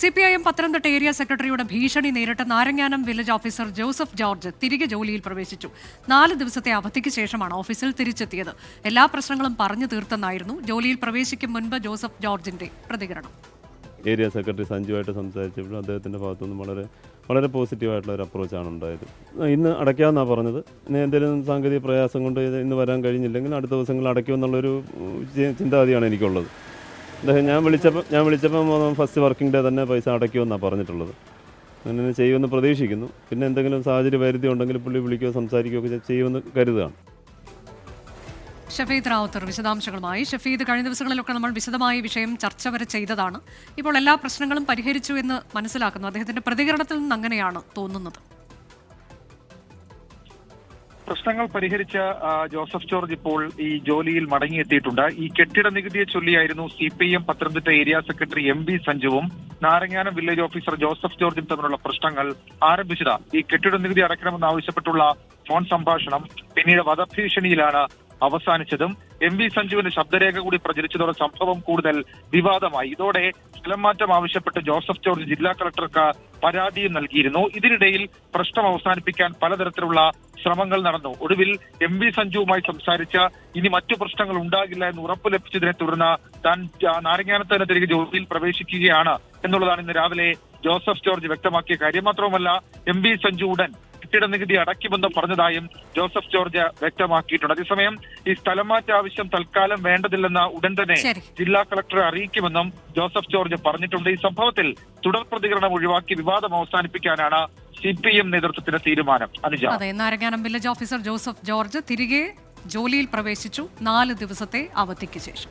C P I M Pathanamthitta area സെക്രട്ടറിയുടെ ഭീഷണി നേരിട്ട നാരങ്ങാനം വില്ലേജ് ഓഫീസർ ജോസഫ് ജോർജ് തിരികെ ജോലിയിൽ പ്രവേശിച്ചു. നാല് ദിവസത്തെ അവധിക്ക് ശേഷമാണ് ഓഫീസിൽ തിരിച്ചെത്തിയത്. എല്ലാ പ്രശ്നങ്ങളും പറഞ്ഞു തീർത്തെന്നായിരുന്നു ജോലിയിൽ പ്രവേശിക്കും മുൻപ് ജോസഫ് ജോർജിന്റെ പ്രതികരണം. ഏരിയ സെക്രട്ടറി സഞ്ജുവായിട്ട് സംസാരിച്ചപ്പോഴും അദ്ദേഹത്തിന്റെ ഭാഗത്തുനിന്ന് വളരെ വളരെ പോസിറ്റീവായിട്ടുള്ള ഒരു അപ്രോച്ചാണ് ഉണ്ടായത്. ഇന്ന് അടയ്ക്കാമെന്നാണ് പറഞ്ഞത്. ഇനി എന്തെങ്കിലും സാങ്കേതിക പ്രയാസം കൊണ്ട് ഇന്ന് വരാൻ കഴിഞ്ഞില്ലെങ്കിൽ അടുത്ത ദിവസങ്ങളിൽ അടയ്ക്കുമെന്നുള്ളൊരു ചിന്താഗതിയാണ് എനിക്കുള്ളത്. ഞാൻ വിളിച്ചപ്പോൾ ഞാൻ വിളിച്ചപ്പോൾ ഫസ്റ്റ് വർക്കിംഗ് ഡേ തന്നെ പൈസ അടയ്ക്കുമെന്നാണ് പറഞ്ഞിട്ടുള്ളത്. അങ്ങനെ ചെയ്യുമെന്ന് പ്രതീക്ഷിക്കുന്നു. പിന്നെ എന്തെങ്കിലും സാഹചര്യ പരിധി ഉണ്ടെങ്കിൽ പുള്ളി വിളിക്കുകയോ സംസാരിക്കുകയോ ഒക്കെ ചെയ്യുമെന്ന് കരുതുകയാണ്. ഷഫീദ് റാവുത്തർ വിശദാംശങ്ങളുമായി. ഷഫീദ് കഴിഞ്ഞ ദിവസങ്ങളിലൊക്കെ നമ്മൾ വിശദമായ വിഷയം ചർച്ച വരെ ചെയ്തതാണ്. ഇപ്പോൾ എല്ലാ പ്രശ്നങ്ങളും പരിഹരിച്ചു എന്ന് മനസ്സിലാക്കുന്നു. അദ്ദേഹത്തിന്റെ പ്രതികരണത്തിൽ നിന്ന് അങ്ങനെയാണ് തോന്നുന്നത്. പ്രശ്നങ്ങൾ പരിഹരിച്ച ജോസഫ് ജോർജ് ഇപ്പോൾ ഈ ജോലിയിൽ മടങ്ങിയെത്തിയിട്ടുണ്ട്. ഈ കെട്ടിട നികുതിയെ ചൊല്ലിയായിരുന്നു C P M Pathanamthitta area secretary M V സഞ്ജുവും Naranganam village officer Joseph ജോർജും തമ്മിലുള്ള പ്രശ്നങ്ങൾ ആരംഭിച്ചത്. ഈ കെട്ടിട നികുതി അടയ്ക്കണമെന്ന് ആവശ്യപ്പെട്ടുള്ള ഫോൺ സംഭാഷണം പിന്നീട് വധഭീഷണിയിലാണ് അവസാനിച്ചതും. എം വി സഞ്ജുവിന്റെ ശബ്ദരേഖ കൂടി പ്രചരിച്ചതോടെ സംഭവം കൂടുതൽ വിവാദമായി. ഇതോടെ സ്ഥലം മാറ്റം ആവശ്യപ്പെട്ട് ജോസഫ് ജോർജ് ജില്ലാ കളക്ടർക്ക് പരാതിയും നൽകിയിരുന്നു. ഇതിനിടയിൽ പ്രശ്നം അവസാനിപ്പിക്കാൻ പലതരത്തിലുള്ള ശ്രമങ്ങൾ നടന്നു. ഒടുവിൽ എം വി സഞ്ജുവുമായി സംസാരിച്ച ഇനി മറ്റു പ്രശ്നങ്ങൾ ഉണ്ടാകില്ല എന്ന് ഉറപ്പ് ലഭിച്ചതിനെ തുടർന്ന് താൻ നാരങ്ങാനത്ത് തന്നെ തിരികെ ജോലിയിൽ പ്രവേശിക്കുകയാണ് എന്നുള്ളതാണ് ഇന്ന് രാവിലെ ജോസഫ് ജോർജ് വ്യക്തമാക്കിയ കാര്യം. മാത്രവുമല്ല എം വി സഞ്ജു ഉടൻ കെട്ടിട നികുതി അടയ്ക്കുമെന്ന് പറഞ്ഞതായും ജോസഫ് ജോർജ് വ്യക്തമാക്കിയിട്ടുണ്ട്. അതേസമയം ഈ സ്ഥലം മാറ്റ ആവശ്യം തൽക്കാലം വേണ്ടതില്ലെന്ന ഉടൻ തന്നെ ജില്ലാ കളക്ടറെ അറിയിക്കുമെന്നും ജോസഫ് ജോർജ് പറഞ്ഞിട്ടുണ്ട്. ഈ സംഭവത്തിൽ തുടർ പ്രതികരണം ഒഴിവാക്കി വിവാദം അവസാനിപ്പിക്കാനാണ് സി പി എം നേതൃത്വത്തിന്റെ തീരുമാനം. അനുജ. അതെ നാരങ്ങാനം വില്ലേജ് ഓഫീസർ ജോസഫ് ജോർജ് തിരികെ ജോലിയിൽ പ്രവേശിച്ചു. നാല് ദിവസത്തെ അവധിക്ക് ശേഷം.